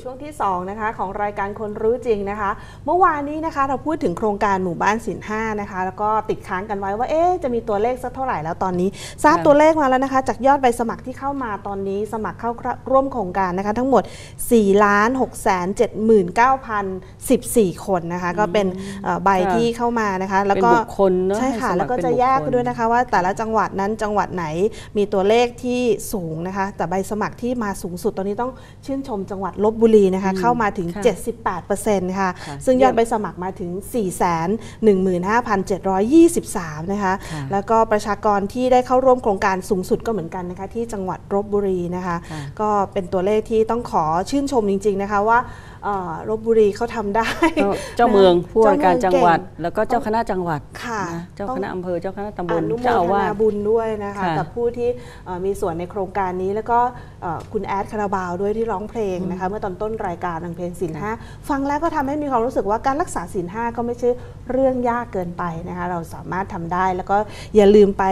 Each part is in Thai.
สู่ช่วงที่2นะคะของรายการคนรู้จริงนะคะ เมื่อวานนี้นะคะเราพูดถึงโครงการหมู่บ้านสินห้านะคะ แล้วก็ติดค้างกันไว้ว่าเอ๊ะจะมีตัวเลขสักเท่าไหร่แล้วตอนนี้ ทราบค่ะตัวเลขมาแล้วนะคะ จากยอดใบสมัครที่เข้ามาตอนนี้สมัครเข้าร่วมโครงการนะคะ ทั้งหมด4 6 7 9 14 คนนะคะ ก็เป็นเอ่อใบค่ะที่เข้ามานะคะ แล้วเป็นก็บุคคลเนอะใช่ค่ะให้สมัครแล้วก็เป็นจะบุคคลแยกไปด้วยนะคะว่าแต่ละจังหวัดนั้นจังหวัดไหนมีตัวเลขที่สูงนะคะ แต่ใบสมัครที่มาสูงสุดตอนนี้ต้องชื่นชมจังหวัดลบบุรีนะคะเข้ามาถึงค่ะ78%ค่ะค่ะซึ่งยอดเยี่ยมใบสมัครมาถึง 415,723 นะคะค่ะแล้วก็ประชากรที่ได้เข้าร่วมโครงการสูงสุดก็เหมือนกันนะคะที่จังหวัดลบบุรีนะคะค่ะก็เป็นตัวเลขที่ต้องขอชื่นชมจริง ๆ นะคะว่าเอ่อลบบุรีเขาทำได้เจ้าเจ้าเมืองผู้ว่าการจังหวัดเจ้าเมืองเก่งแล้วก็เจ้าคณะจังหวัดค่ะนะเจ้าต้องคณะอำเภอเจ้าคณะตำบอลนุโมเจ้าทอาวานาสบุญด้วยนะคะค่ะกับผู้ที่เอ่อมีส่วนในโครงการนี้แล้วก็เอ่อคุณแอดคาราบาวด้วยที่ร้องเพลงนะคะเมื่อตอนต้นรายการทางเพลงศิลห้าฟังแล้วก็ทำให้มีความรู้สึกว่าการรักษาศิลห้าก็ไม่ใช่เรื่องยากเกินไปนะคะเราสามารถทำได้ แล้วก็อย่าลืมไป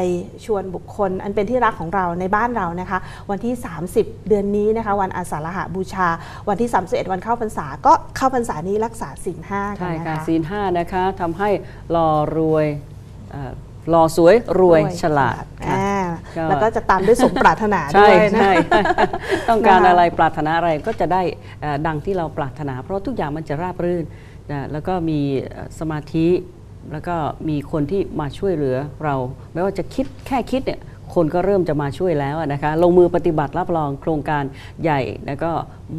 ชวนบุคคล อันเป็นที่รักของเราในบ้านเรานะคะ วันที่ 30 เดือนนี้นะคะ วันอาสาฬหบูชา วันที่ 31 วันเข้าพรรษาก็เข้าพรรษานี้รักษาศีลห้ากันใช่นะค่ะคะ ศีลห้านะคะทำให้รอรวยเอ่อรอสวยรวยฉลาดค่ะ อ่าก็ แล้วก็จะตามด้วยสมปรารถนาใช่ด้วยนะ ใช่ ต้องการนะคะอะไรปรารถนาอะไรก็จะได้เอ่อดังที่เราปรารถนา เพราะทุกอย่างมันจะราบรื่นนะแล้วก็มีเอ่อสมาธิแล้วก็มีคนที่มาช่วยเหลือเรา ไม่ว่าจะคิดแค่คิดเนี่ย คนก็เริ่มจะมาช่วยแล้วนะคะลงมือปฏิบัติรับรองโครงการใหญ่แล้วก็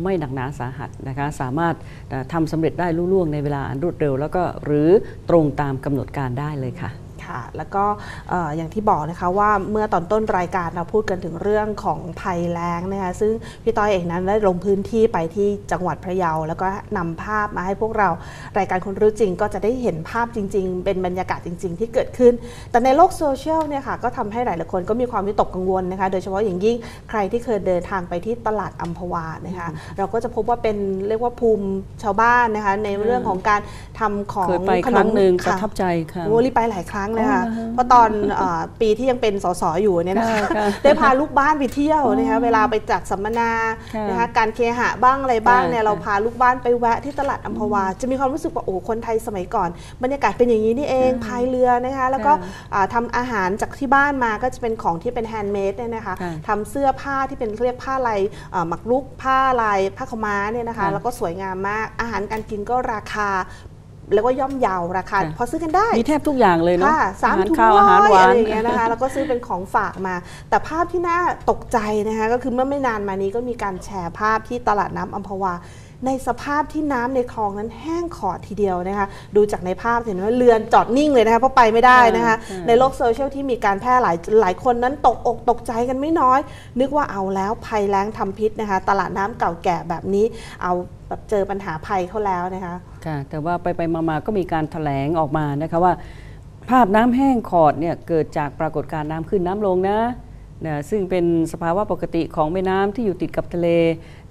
ไม่หนักหนาสาหัสนะคะสามารถเอ่อทำสำเร็จได้ลุล่วงในเวลาอันรวดเร็ว แล้วก็หรือตรงตามกำหนดการได้เลยค่ะ ค่ะ แล้วก็เอ่ออย่างที่บอกนะคะว่าเมื่อตอนต้นรายการเราพูดกันถึงเรื่องของภัยแล้งนะคะซึ่งพี่ต้อยเองนั้นได้ลงพื้นที่ไปที่จังหวัดพะเยา แล้วก็นำภาพมาให้พวกเรารายการคนรู้จริง ก็จะได้เห็นภาพจริง ๆ เป็นบรรยากาศจริง ๆ ที่เกิดขึ้น แต่ในโลกโซเชียลเนี่ยค่ะก็ทำให้หลายๆคนก็มีความวิตกกังวลนะคะโดยเฉพาะอย่างยิ่งใครที่เคยเดินทางไปที่ตลาดอัมพวานะคะเราก็จะพบว่าเป็นเรียกว่าภูมิชาวบ้านนะคะในเรื่องของการทำของเคยไปขคนรั้งหนึ่งประค่ะทับใจค่ะโอ้รีบไปหลายครั้งเลยค่ะอ๋อเหรอฮะเพราะตอนเออปีที่ยังเป็นสสอยู่เนี่ยนะคะค่ะค่ะได้พาลูกบ้านไปเที่ยวนะคะเวลาไปจัดสัมมนาค่ะนะคะการเคหะบ้างอะไรบ้างค่ะเนี่ยเราค่ะพาลูกบ้านไปแวะที่ตลาดอัมพวา จะมีความรู้สึกว่าโอ้คนไทยสมัยก่อน บรรยากาศเป็นอย่างนี้นี่เองพายเรือนะคะแล้วก็ค่ะอ่าทำาอาหารจากที่บ้านมาก็จะเป็นของที่เป็นแฮนด์เมดเนี่ยนะคะค่ะทำเสื้อผ้าที่เป็นเรียกผ้าลายเอ่อหมักลุกผ้าลายผ้าขาวม้าเนี่ยนะคะค่ะแล้วก็สวยงามมากอาหารการกินก็ราคา แล้วก็ย่อมเยาวราคาค่ะพอซื้อกันได้ มีแทบทุกอย่างเลยเนาะค่ะสามอาหารถุงข้าวร้อาหารอยหวาอะไรนอย่างเงี้ยนะคะแล้วก็ซื้อเป็นของฝากมา แต่ภาพที่น่าตกใจนะคะก็คือเมื่อไม่นานมานี้ก็มีการแชร์ภาพที่ตลาดน้ำอัมพวาในสภาพที่น้ำในคลองนั้นแห้งขอดทีเดียวนะคะ ดูจากในภาพเห็นว่าเรือนจอดนิ่งเลยนะคะเพราะไปไม่ได้นะคะใช่ใช่ในโลกโซเชียลที่มีการแพร่หลายหลายคนนั้นตกอกตกใจกันไม่น้อย นึกว่าเอาแล้วภัยแล้งทำพิษนะคะ ตลาดน้ำเก่าแก่แบบนี้เอา แบบเจอปัญหาภัยเขาแล้วนะคะค่ะแต่ว่าไปไปมาๆก็มีการถแถลงออกมานะคะว่า ภาพน้ำแห้งขอดเนี่ยเกิดจากปรากฏการณ์น้ำขึ้นน้ำลงนะนะซึ่งเป็นสภาวะปกติของแม่น้ำที่อยู่ติดกับทะเล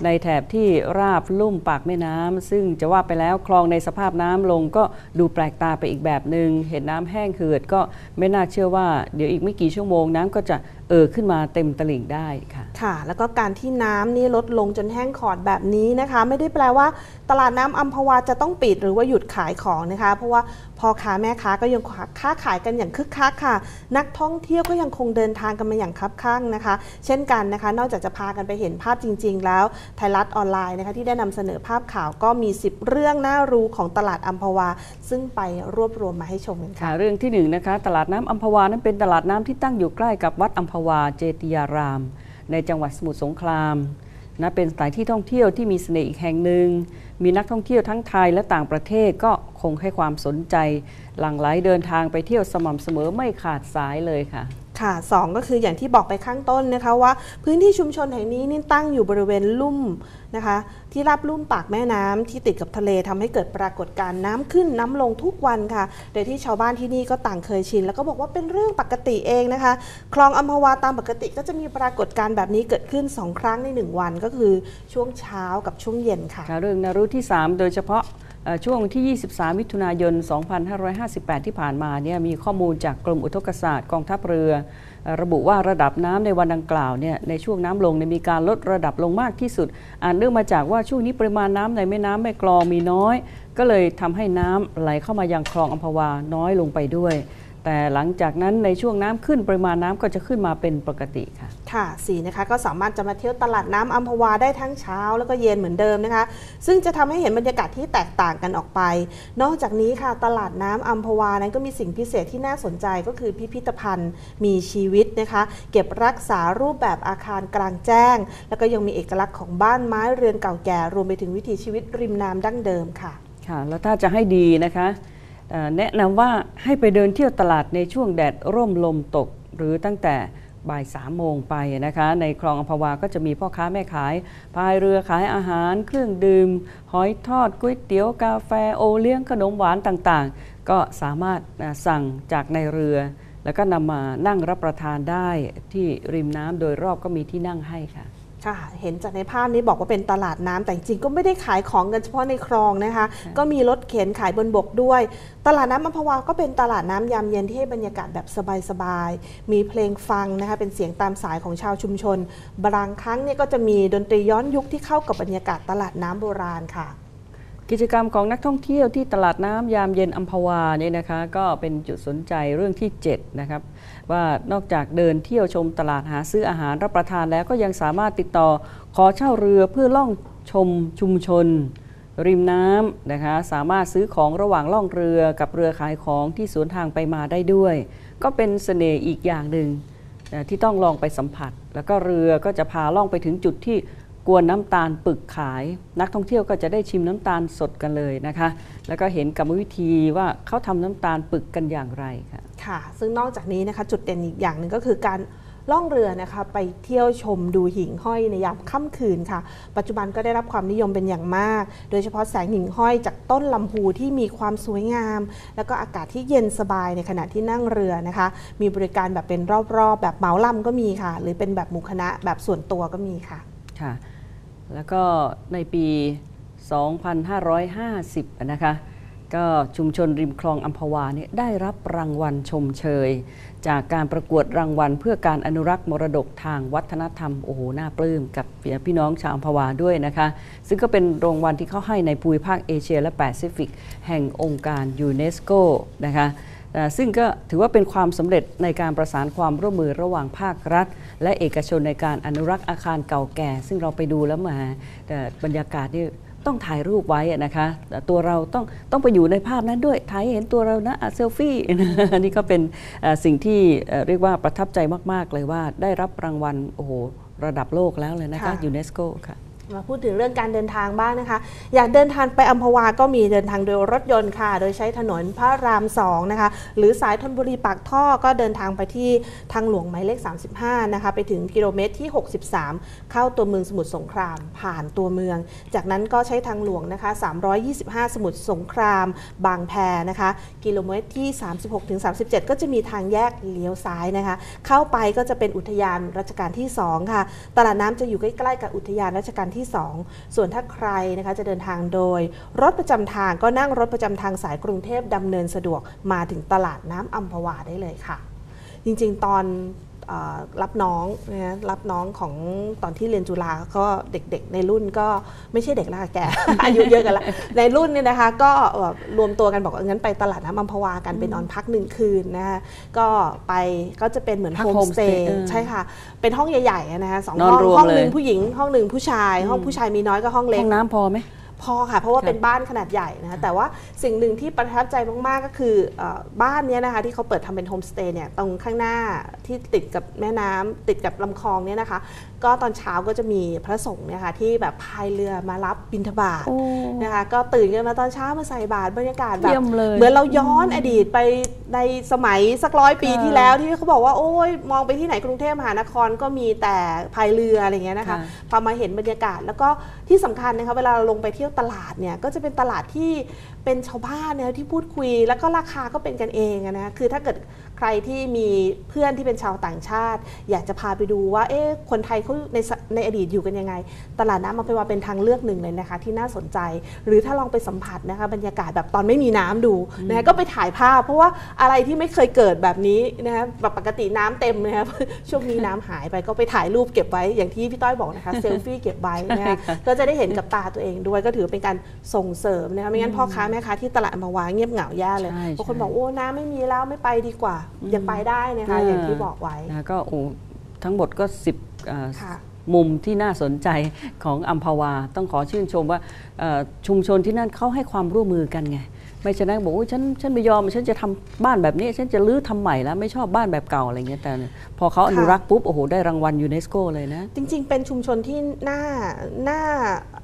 ในแถบที่ราบลุ่มปากแม่น้ำซึ่งจะว่าไปแล้วคลองในสภาพน้ำลงก็ดูแปลกตาไปอีกแบบหนึง่งเห็นน้ำแห้งเหือดก็ไม่น่าเชื่อว่าเดี๋ยวอีกไม่กี่ชั่วโมงน้ำก็จะเอ่อขึ้นมาเต็มตลิ่งได้ค่ะ ค่ะ แล้วก็การที่น้ำนี่ลดลงจนแห้งขอดแบบนี้นะคะ ไม่ได้แปลว่า ตลาดน้ำอัมพวาจะต้องปิดหรือว่าหยุดขายของนะคะ เพราะว่าพ่อค้าแม่ค้าก็ยังค้าขายกันอย่างคึกคักค่ะ นักท่องเที่ยวก็ยังคงเดินทางกันมาอย่างคับข้างนะคะ เช่นกันนะคะ นอกจากจะพากันไปเห็นภาพจริง ๆ แล้วไทยรัฐออนไลน์นะคะที่ได้นำเสนอภาพข่าวก็มี 10 เรื่องน่ารู้ของตลาดอัมพวา ซึ่งไปรวบรวมมาให้ชมกันค่ะ เรื่องที่หนึ่งนะคะตลาดน้ำอัมพวานั้นเป็นตลาดน้ำที่ตั้งอยู่ใกล้กับวัดอัมพวาเจติยาราม ในจังหวัดสมุทรสงครามนะเป็นสถานที่ท่องเที่ยวที่มีเสน่ห์อีกแห่งหนึ่ง มีนักท่องเที่ยวทั้งไทยและต่างประเทศก็คงให้ความสนใจ หลั่งไหลเดินทางไปเที่ยวสม่ำเสมอไม่ขาดสายเลยค่ะ ค่ะสองก็คืออย่างที่บอกไปข้างต้นนะคะว่าพื้นที่ชุมชนแห่งนี้นี่ตั้งอยู่บริเวณลุ่มนะคะ ที่รับลุ่มปากแม่น้ำที่ติดกับทะเลทำให้เกิดปรากฏการณ์น้ำขึ้นน้ำลงทุกวันค่ะ โดยที่ชาวบ้านที่นี่ก็ต่างเคยชิน แล้วก็บอกว่าเป็นเรื่องปกติเองนะคะ คลองอัมพวาตามปกติก็จะมีปรากฏการณ์แบบนี้เกิดขึ้น 2 ครั้งใน 1 วันก็คือช่วงเช้ากับช่วงเย็นค่ะเรื่องนารุที่ 3 โดยเฉพาะ ช่วงที่ 23 มิถุนายน 2558 ที่ผ่านมาเนี่ยมีข้อมูลจากกรมอุทกศาสตร์กองทัพเรือ ระบุว่าระดับน้ำในวันดังกล่าวเนี่ยในช่วงน้ำลงเนี่ยมีการลดระดับลงมากที่สุดอ่านเนื่องมาจากว่าช่วงนี้ปริมาณน้ำในแม่น้ำแม่กลองมีน้อย ก็เลยทำให้น้ำไหลเข้ามายังคลองอัมพวาน้อยลงไปด้วย แต่หลังจากนั้นในช่วงน้ำขึ้นปริมาณน้ำก็จะขึ้นมาเป็นปกติค่ะ ค่ะสีนะคะก็สามารถจะมาเที่ยวตลาดน้ำอัมพวาได้ทั้งเช้าแล้วก็เย็นเหมือนเดิมนะคะ ซึ่งจะทำให้เห็นบรรยากาศที่แตกต่างกันออกไป นอกจากนี้ค่ะตลาดน้ำอัมพวานั้นก็มีสิ่งพิเศษที่น่าสนใจก็คือพิพิธภัณฑ์มีชีวิตนะคะ เก็บรักษารูปแบบอาคารกลางแจ้ง แล้วก็ยังมีเอกลักษณ์ของบ้านไม้เรือนเก่าแก่ รวมไปถึงวิถีชีวิตริมน้ำดั้งเดิมค่ะค่ะแล้วถ้าจะให้ดีนะคะเอ่อ แนะนำว่าให้ไปเดินเที่ยวตลาดในช่วงแดดร่มลมตก หรือตั้งแต่บ่ายสามโมงไปนะคะ ในคลองอัมพวาก็จะมีพ่อค้าแม่ขายพายเรือขายอาหาร เครื่องดื่ม หอยทอดก๋วยเตี๋ยวกาแฟโอเลี้ยงขนมหวานต่างๆ ก็สามารถสั่งจากในเรือ แล้วก็นำมานั่งรับประทานได้ที่ริมน้ำโดยรอบก็มีที่นั่งให้ค่ะ ค่ะเห็นจากในภาพนี้บอกว่าเป็นตลาดน้ำแต่จริงๆก็ไม่ได้ขายของกันเฉพาะในคลองนะคะ ก็มีรถเข็นขายบนบกด้วย ตลาดน้ำอัมพวาก็เป็นตลาดน้ำยามเย็นที่ให้บรรยากาศแบบสบายๆมีเพลงฟังนะคะเป็นเสียงตามสายของชาวชุมชนบางครั้งเนี่ยก็จะมีดนตรีย้อนยุคที่เข้ากับบรรยากาศตลาดน้ำโบราณค่ะ กิจกรรมของนักท่องเที่ยวที่ตลาดน้ำยามเย็นอัมพวาเนี่ยนะคะ ก็เป็นจุดสนใจเรื่องที่7นะครับ ว่านอกจากเดินเที่ยวชมตลาดหาซื้ออาหารรับประทานแล้วก็ยังสามารถติดต่อขอเช่าเรือเพื่อล่องชมชุมชน ริมน้ำนะคะสามารถซื้อของระหว่างล่องเรือกับเรือขายของที่สวนทางไปมาได้ด้วย ก็เป็นเสน่ห์อีกอย่างหนึ่งที่ต้องลองไปสัมผัส แล้วก็เรือก็จะพาล่องไปถึงจุดที่ กวนน้ำตาลปึกขาย นักท่องเที่ยวก็จะได้ชิมน้ำตาลสดกันเลยนะคะ แล้วก็เห็นกรรมวิธีว่าเขาทำน้ำตาลปึกกันอย่างไรค่ะค่ะ ซึ่งนอกจากนี้นะคะจุดเด่นอีกอย่างหนึ่งก็คือการล่องเรือนะคะไปเที่ยวชมดูหิ่งห้อยในยามค่ำคืนค่ะ ปัจจุบันก็ได้รับความนิยมเป็นอย่างมาก โดยเฉพาะแสงหิ่งห้อยจากต้นลำพูที่มีความสวยงาม แล้วก็อากาศที่เย็นสบายในขณะที่นั่งเรือนะคะ มีบริการแบบเป็นรอบๆ แบบเหมาลำก็มีค่ะ หรือเป็นแบบหมู่คณะแบบส่วนตัวก็มีค่ะค่ะ แล้วก็ในปี 2550 นะคะ ก็ชุมชนริมคลองอัมพวาเนี่ยได้รับรางวัลชมเชย จากการประกวดรางวัลเพื่อการอนุรักษ์มรดกทางวัฒนธรรม โอ้โห น่าปลื้มกับพี่น้องชาวอัมพวาด้วยนะคะ ซึ่งก็เป็นรางวัลที่เขาให้ในภูมิภาคเอเชียและแปซิฟิก แห่งองค์การยูเนสโกนะคะ ซึ่งก็ถือว่าเป็นความสำเร็จในการประสานความร่วมมือระหว่างภาครัฐ และเอกชนในการอนุรักษ์อาคารเก่าแก่ ซึ่งเราไปดูแล้วมาแต่บรรยากาศนี่ต้องถ่ายรูปไว้อะนะคะแต่ตัวเราต้องต้องไปอยู่ในภาพนั้นด้วยถ่ายให้เห็นตัวเรานะเซลฟี่นี่ก็เป็นเอ่อสิ่งที่เอ่อเรียกว่าประทับใจมาก ๆ เลยว่าได้รับรางวัลโอ้โหระดับโลกแล้วเลยนะคะค่ะยูเนสโกค่ะ มาพูดถึงเรื่องการเดินทางบ้างนะคะ อยากเดินทางไปอัมพวาก็มีเดินทางโดยรถยนต์ค่ะ โดยใช้ถนนพระรามสองนะคะ หรือสายธนบุรีปากท่อก็เดินทางไปที่ทางหลวงหมายเลข 35 นะคะ ไปถึงกิโลเมตรที่ 63 เข้าตัวเมืองสมุทรสงคราม ผ่านตัวเมือง จากนั้นก็ใช้ทางหลวงนะคะ 325 สมุทรสงคราม บางแพนะคะ กิโลเมตรที่ 36ถึง37 ก็จะมีทางแยกเลี้ยวซ้ายนะคะ เข้าไปก็จะเป็นอุทยานรัชกาลที่ 2 ค่ะ ตลาดน้ำจะอยู่ใกล้ๆกับอุทยานรัชกาลที่2 ส่วนถ้าใครนะคะจะเดินทางโดย รถประจำทางก็นั่งรถประจำทางสายกรุงเทพดำเนินสะดวกมาถึงตลาดน้ำอัมพวาได้เลยค่ะ จริงๆ ตอน รับน้องนะรับน้องของตอนที่เรียนจุฬาก็เด็กๆ ในรุ่นก็ไม่ใช่เด็กแล้วค่ะแก อายุเยอะกันละในรุ่นเนี่ยนะคะ ก็แบบรวมตัวกันบอกว่างั้นไปตลาดน้ำอัมพวากันเป็นนอนพักหนึ่งคืนนะคะก็ไปก็จะเป็นเหมือนพักโฮมสเต homestay ย์เออใช่ค่ะ เป็นห้องใหญ่ๆอะนะคะสองนอนห้องรวมห้องหนึ่งเลยผู้หญิงห้องหนึ่งผู้ชาย ห้องผู้ชายมีน้อยก็ห้องเล็ห้กองน้ำพอไหม พอค่ะ เพราะว่าครับเป็นบ้านขนาดใหญ่นะคะแต่ว่าสิ่งหนึ่งที่ประทับใจมากๆก็คือเออบ้านเนี้ยนะคะที่เขาเปิดทำเป็นโฮมสเตย์เนี่ยตรงข้างหน้าที่ติดกับแม่น้ำติดกับลำคลองเนี่ยนะคะก็ตอนเช้าก็จะมีพระสงฆ์เนี่ยค่ะที่แบบพายเรือมารับบิณฑบาตโอ้นะคะก็ตื่นกันมาตอนเช้ามาใส่บาตรบรรยากาศแบบเยี่ยมเลยเหมือนเราย้อนอดีตไปในสมัยสักร้อยปีค่ะที่แล้วที่เขาบอกว่าโอ้ยมองไปที่ไหนกรุงเทพมหานครก็มีแต่พายเรืออะไรเงี้ยนะคะค่ะพอมาเห็นบรรยากาศแล้วก็ที่สำคัญนะคะเวลาเราลงไปเที่ยวตลาดเนี่ยก็จะเป็นตลาดที่เป็นชาวบ้านเนี่ยที่พูดคุย แล้วก็ราคาก็เป็นกันเองอะนะคือถ้าเกิด ใครที่มีเพื่อนที่เป็นชาวต่างชาติ อยากจะพาไปดูว่าเอ๊ะคนไทยเขาในสในอดีตอยู่กันยังไง ตลาดน้ำมันเป็นว่าเป็นทางเลือกหนึ่งเลยนะคะ ที่น่าสนใจ หรือถ้าลองไปสัมผัสนะคะบรรยากาศแบบตอนไม่มีน้ำดูนะคะก็ไปถ่ายภาพ เพราะว่าอะไรที่ไม่เคยเกิดแบบนี้นะคะแบบปกติน้ำเต็มนะคะช่วงนี้น้ำหายไปก็ไปถ่ายรูปเก็บไว้อย่างที่พี่ต้อยบอกนะคะเซลฟี่เก็บไว้นะคะก็จะได้เห็นกับตาตัวเองด้วยก็ถือเป็นการส่งเสริมนะคะไม่งั้นพ่อค้าแม่ค้าที่ตลาดมาวางเงียบเหงาแย่เลยใช่บางคนใช่บอกโอ้น้ำไม่มีแล้วไม่ไปดีกว่ายังไปได้นะคะอย่างที่บอกไว้นะก็โอ้ทั้งหมดก็ 10อ่าค่ะมุมที่น่าสนใจของอัมพวา ต้องขอชื่นชมว่าเอ่อชุมชนที่นั่นเขาให้ความร่วมมือกันไง ไม่ฉะนั้นบอกว่าฉันฉันไม่ยอมฉันจะทำบ้านแบบนี้ ฉันจะรื้อทำใหม่แล้วไม่ชอบบ้านแบบเก่าอะไรเงี้ยแต่เนี่ยพอเขาอนุรักษ์ปุ๊บโอ้โหได้รางวัลยูเนสโกเลยนะ จริง ๆ เป็นชุมชนที่น่าน่า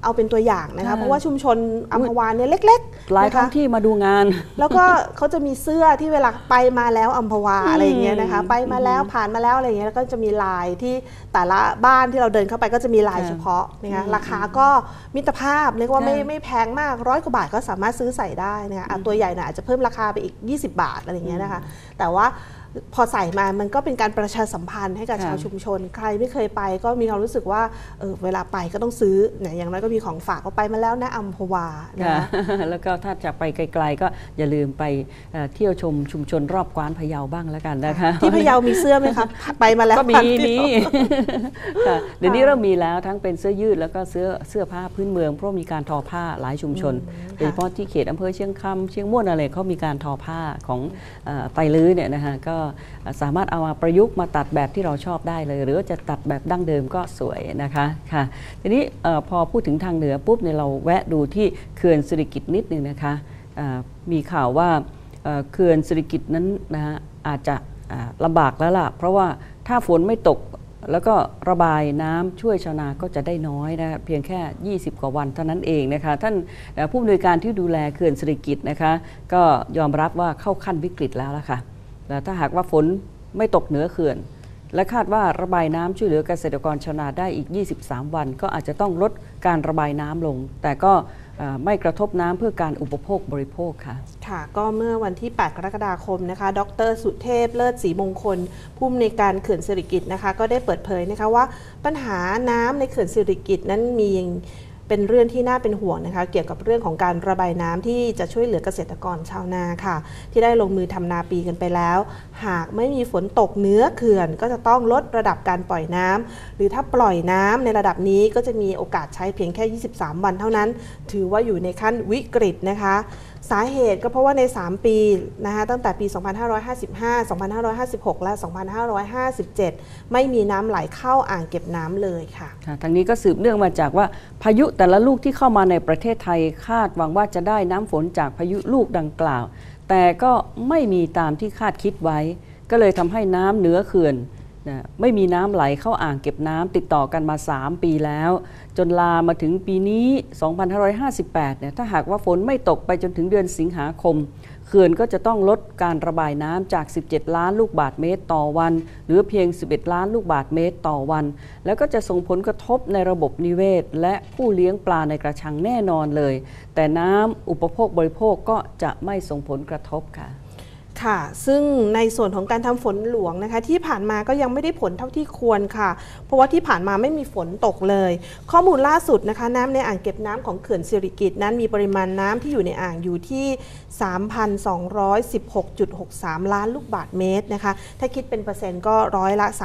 เอาเป็นตัวอย่างนะใช่คะเพราะว่าชุมชนอัมพวาเนี่ยเล็กๆหลายนะคะท้องที่มาดูงาน แล้วก็เขาจะมีเสื้อที่เวลาไปมาแล้วอัมพวาอะไรอย่างเงี้ยนะคะไปมาแล้วผ่านมาแล้วอะไรอย่างเงี้ยแล้วก็จะมีลายที่แต่ละบ้านที่เราเดินเข้าไปก็จะมีลายค่ะเฉพาะนะคะราคาก็มิตรภาพเรียกว่าไม่ค่ะไม่แพงมากร้อยกว่าบาทก็สามารถซื้อใส่ได้นะคะอะตัวใหญ่หน่อยอาจจะเพิ่มราคาไปอีก 20 บาทอะไรอย่างเงี้ยนะคะ แต่ว่า พอใส่มามันก็เป็นการประชาสัมพันธ์ให้กับค่ะชาวชุมชน ใครไม่เคยไปก็มีความรู้สึกว่าเออเวลาไปก็ต้องซื้อเนี่ยอย่างน้อยก็มีของฝากก็ไปมาแล้วนะอัมพวานะค่ะคะแล้วก็ถ้าจะไปไกล ๆ ก็อย่าลืมไปเอ่อเที่ยวชมชุมชนรอบกวานพะเยาบ้างแล้วกันนะคะที่พะเยามีเสื้อไหมคะไปมาแล้วก็มีพันเดียวมีค่ะเดี๋ยวนี้เริ่มมีแล้วทั้งเป็นเสื้อยืดแล้วก็เสื้อเสื้อผ้าพื้นเมืองเพราะมีการทอผ้าหลายชุมชนอืมโดยเฉพาะที่เขตอำเภอเชียงคำเชียงม่วนอะไรเขามีการทอผ้าของเอ่อไตรลื้อเนี่ยนะฮะก็สามารถเอามาประยุกต์มาตัดแบบที่เราชอบได้เลย หรือจะตัดแบบดั้งเดิมก็สวยนะคะค่ะทีนี้พอพูดถึงทางเหนือปุ๊บเนี่ยเราแวะดูที่เขื่อนสิริกิตนิดนึงนะคะมีข่าวว่าเขื่อนสิริกิตนั้นนะฮะอาจจะลำบากแล้วล่ะ เพราะว่าถ้าฝนไม่ตกแล้วก็ระบายน้ำช่วยชาวนาก็จะได้น้อยนะเพียงแค่ 20 กว่าวันเท่านั้นเองนะคะท่านผู้อำนวยการที่ดูแลเขื่อนสิริกิตนะคะก็ยอมรับว่าเข้าขั้นวิกฤตแล้วละค่ะ แล้วถ้าหากว่าฝนไม่ตกเหนือเขื่อน และคาดว่าระบายน้ำช่วยเหลือเกษตรกรชาวนาได้อีก 23 วัน ก็อาจจะต้องลดการระบายน้ำลง แต่ก็ไม่กระทบน้ำเพื่อการอุปโภคบริโภคค่ะ ค่ะ ก็เมื่อวันที่ 8 กรกฎาคมนะคะ ดร สุเทพ เลิศศรีมงคล ผู้อำนวยการเขื่อนสิริกิตนะคะ ก็ได้เปิดเผยนะคะว่าปัญหาน้ำในเขื่อนสิริกิตนั้นมี เป็นเรื่องที่น่าเป็นห่วงนะคะ เกี่ยวกับเรื่องของการระบายน้ำที่จะช่วยเหลือเกษตรกรชาวนาค่ะ ที่ได้ลงมือทำนาปีกันไปแล้ว หากไม่มีฝนตกเนื้อเขื่อน ก็จะต้องลดระดับการปล่อยน้ำหรือถ้าปล่อยน้ำในระดับนี้ก็จะมีโอกาสใช้เพียงแค่ 23 วันเท่านั้น ถือว่าอยู่ในขั้นวิกฤตนะคะ สาเหตุก็เพราะว่าใน 3 ปีนะคะตั้งแต่ปี 2555 2556 และ 2557 ไม่มีน้ำไหลเข้าอ่างเก็บน้ำเลยค่ะค่ะทางนี้ก็สืบเนื่องมาจากว่าพายุแต่ละลูกที่เข้ามาในประเทศไทยคาดหวังว่าจะได้น้ำฝนจากพายุลูกดังกล่าว แต่ก็ไม่มีตามที่คาดคิดไว้ ก็เลยทำให้น้ำเหนือเขื่อนนะไม่มีน้ำไหลเข้าอ่างเก็บน้ำติดต่อกันมา 3 ปีแล้ว จนลามาถึงปีนี้ 2558 เนี่ย ถ้าหากว่าฝนไม่ตกไปจนถึงเดือนสิงหาคม เขื่อนก็จะต้องลดการระบายน้ำจาก 17 ล้านลูกบาศก์เมตรต่อวันหลือเพียง 11 ล้านลูกบาศก์เมตรต่อวัน แล้วก็จะส่งผลกระทบในระบบนิเวศ และผู้เลี้ยงปลาในกระชังแน่นอนเลย แต่น้ำอุปโภคบริโภคก็จะไม่ส่งผลกระทบค่ะ ค่ะ ซึ่งในส่วนของการทำฝนหลวงนะคะ ที่ผ่านมาก็ยังไม่ได้ผลเท่าที่ควรค่ะ เพราะว่าที่ผ่านมาไม่มีฝนตกเลย ข้อมูลล่าสุดนะคะ น้ำในอ่างเก็บน้ำของเขื่อนสิริกิติ์นั้นมีปริมาณน้ำที่อยู่ในอ่างอยู่ที่ 3,216.63 ล้านลูกบาศก์เมตรนะคะ ถ้าคิดเป็นเปอร์เซ็นต์ก็ร้อยละ 33.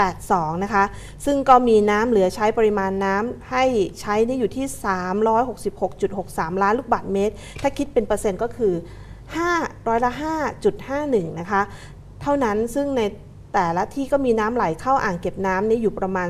82 นะคะ ซึ่งก็มีน้ำเหลือใช้ปริมาณน้ำให้ใช้นี่อยู่ที่ 366.63 ล้านลูกบาศก์เมตร ถ้าคิดเป็นเปอร์เซ็นต์ก็คือ 5ร้อยละ5.51 นะคะ เท่านั้นซึ่งในแต่ละที่ก็มีน้ำไหลเข้าอ่างเก็บน้ำนี่อยู่ประมาณ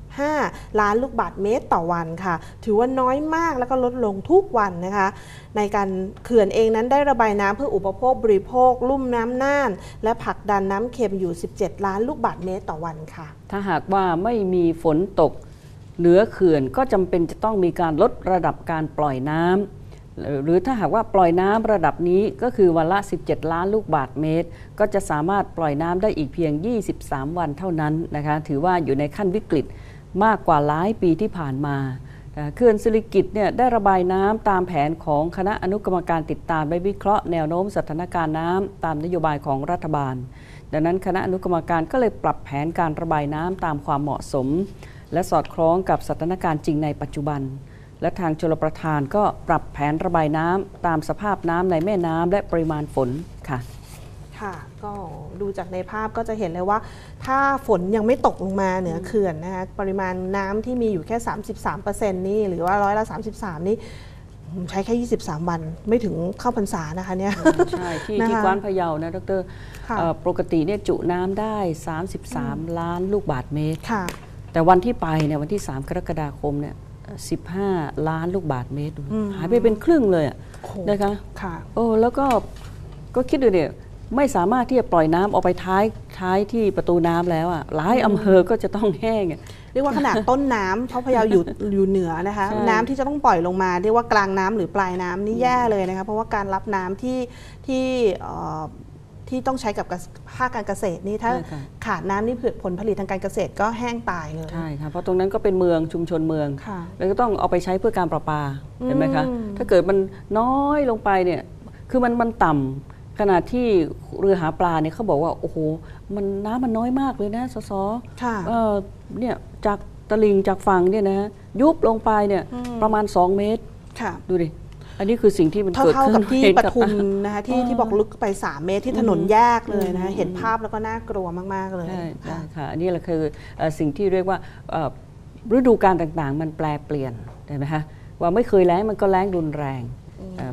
3.45ล้านลูกบาศก์เมตรต่อวันค่ะ ถือว่าน้อยมากแล้วก็ลดลงทุกวันนะคะ ในการเขื่อนเองนั้นได้ระบายน้ำเพื่ออุปโภคบริโภค ลุ่มน้ำน่าน และผลักดันน้ำเค็มอยู่ 17 ล้านลูกบาศก์เมตรต่อวันค่ะ ถ้าหากว่าไม่มีฝนตก เหนือเขื่อนก็จำเป็นจะต้องมีการลดระดับการปล่อยน้ำ หรือถ้าหากว่าปล่อยน้ำระดับนี้ก็คือวันละ 17 ล้านลูกบาศก์เมตร ก็จะสามารถปล่อยน้ำได้อีกเพียง 23 วันเท่านั้นนะคะถือว่าอยู่ในขั้นวิกฤตมากกว่าหลายปีที่ผ่านมาเขื่อนสิริกิตเนี่ยได้ระบายน้ำตามแผนของคณะอนุกรรมการติดตามและวิเคราะห์แนวโน้มสถานการณ์น้ำตามนโยบายของรัฐบาล ดังนั้นคณะอนุกรรมการก็เลยปรับแผนการระบายน้ำตามความเหมาะสม และสอดคล้องกับสถานการณ์จริงในปัจจุบัน และทางชลประทานก็ปรับแผนระบายน้ำตามสภาพน้ำในแม่น้ำและปริมาณฝนค่ะค่ะก็ดูจากในภาพก็จะเห็นเลยว่า ถ้าฝนยังไม่ตกลงมาเหนือเขื่อนนะคะปริมาณน้ำที่มีอยู่แค่ 33%นี่หรือว่าร้อยละ33 นี่ใช้แค่ 23 วันไม่ถึงเข้าพรรษานะคะเนี่ยใช่ที่นะคะที่กว้านพะเยานะดรค่ะเอ่อปกติเนี่ยจุน้ำได้ 33 ล้านลูกบาทเมตรค่ะแต่วันที่ไปเนี่ยวันที่ 3 กรกฎาคมเนี่ยเอ่อ 15 ล้านลูกบาทเมตรอืมหายไปเป็นครึ่งเลยอะโอ้โหนะคะค่ะโอ้แล้วก็ก็คิดดูเนี่ยไม่สามารถที่จะปล่อยน้ำออกไปท้ายท้ายที่ประตูน้ำแล้วอะหลายอำเภอก็จะต้องแห้งอะเรียกว่าขนาดต้นน้ำเพราะพะเยาอยู่อยู่เหนือนะคะใช่น้ำที่จะต้องปล่อยลงมา เรียกว่ากลางน้ำหรือปลายน้ำนี่แย่เลยนะคะเพราะว่าการรับน้ำที่ที่เอ่อ ที่ต้องใช้กับเกษภาคการเกษตรนี่ถ้าใช่ค่ะ ขาดน้ำนี่ผลผลิตทางการเกษตรก็แห้งตายเลยใช่ค่ะเพราะตรงนั้นก็เป็นเมืองชุมชนเมือง ค่ะ แล้วก็ต้องเอาไปใช้เพื่อการประปาเห็นไหมคะ อืม ถ้าเกิดมันน้อยลงไปเนี่ย คือมันมันต่ำขนาดที่เรือหาปลาเนี่ยเขาบอกว่า โอ้โห มันน้ำมันน้อยมากเลยนะสสค่ะ เอ่อเนี่ยจากตลิ่งจากฝั่งเนี่ยนะยุบลงไปเนี่ยอืม ประมาณ 2 เมตร ค่ะ ดูดิ อันนี้คือสิ่งที่มันเท่าเกิดเท่าขึ้นกับที่เห็นปกับทุมตานะคะที่อ๋อที่บอกลึกไป 3 เมตรที่ถนนอืมแยกเลยนะคะอืมเห็นภาพแล้วก็น่ากลัวมาก ๆ เลยใช่ใช่ค่ะค่ะอันนี้แหละคือเอ่อสิ่งที่เรียกว่าเอ่อฤดูกาลต่างๆ มันแปลเปลี่ยนเห็นไหมคะว่าไม่เคยแล้งมันก็แล้งรุนแรงเอ่อ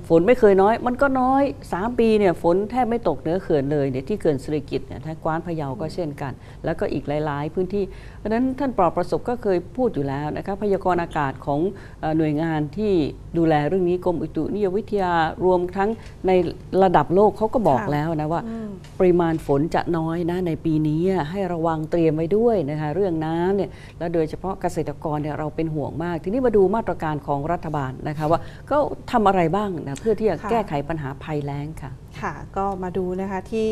ฝนไม่เคยน้อย มันก็น้อย 3 ปีเนี่ยฝนแทบไม่ตกเหนือเขื่อนเลยเนี่ยที่เขื่อนสิริกิตเนี่ยถ้ากว้านพะเยาก็เช่นกัน แล้วก็อีกหลาย ๆ พื้นที่ เพราะฉะนั้นท่านปลอบประสบก็เคยพูดอยู่แล้วนะคะพยากรณ์อากาศของเอ่อหน่วยงานที่ดูแลเรื่องนี้กรมอุตุนิยมวิทยารวมทั้งในระดับโลกเขาก็บอกค่ะแล้วนะว่าอืมปริมาณฝนจะน้อยนะในปีนี้อะให้ระวังเตรียมไว้ด้วยนะคะเรื่องน้ำเนี่ยแล้วโดยเฉพาะเกษตรกรเนี่ยเราเป็นห่วงมาก ทีนี้มาดูมาตรการของรัฐบาลนะคะว่าก็ทำอะไรบ้างนะเพื่อที่จะค่ะแก้ไขปัญหาภัยแล้งค่ะ ค่ะ ก็มาดูนะคะที่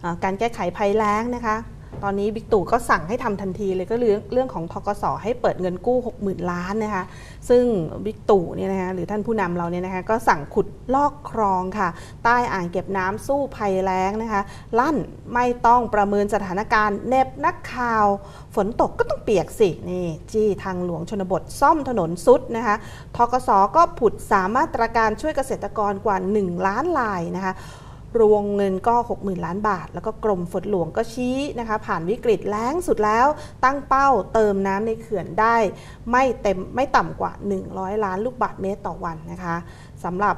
เอ่อการแก้ไขภัยแล้งนะคะ ตอนนี้บิ๊กตู่ก็สั่งให้ทำทันทีเลยก็เรื่องเรื่องของทกสให้เปิดเงินกู้ 60,000 ล้านนะคะ ซึ่งบิ๊กตู่เนี่ยนะคะหรือท่านผู้นำเราเนี่ยนะคะก็สั่งขุดลอกคลองค่ะ ใต้อ่างเก็บน้ำสู้ภัยแล้งนะคะ ลั่นไม่ต้องประเมินสถานการณ์เน็บนักข่าว ฝนตกก็ต้องเปียกสินี่จี้ทางหลวงชนบทซ่อมถนนซุดนะคะทกสก็ผุดสามมาตรการช่วยเกษตรกรกว่า 1 ล้านลายนะคะ รวมเงินก็ 60,000 ล้านบาท แล้วก็กรมฝนหลวงก็ชี้นะคะ ผ่านวิกฤตแล้งสุดแล้ว ตั้งเป้าเติมน้ำในเขื่อนได้ ไม่เต็มไม่ต่ำกว่า 100 ล้านลูกบาทเมตรต่อวันนะคะสำหรับ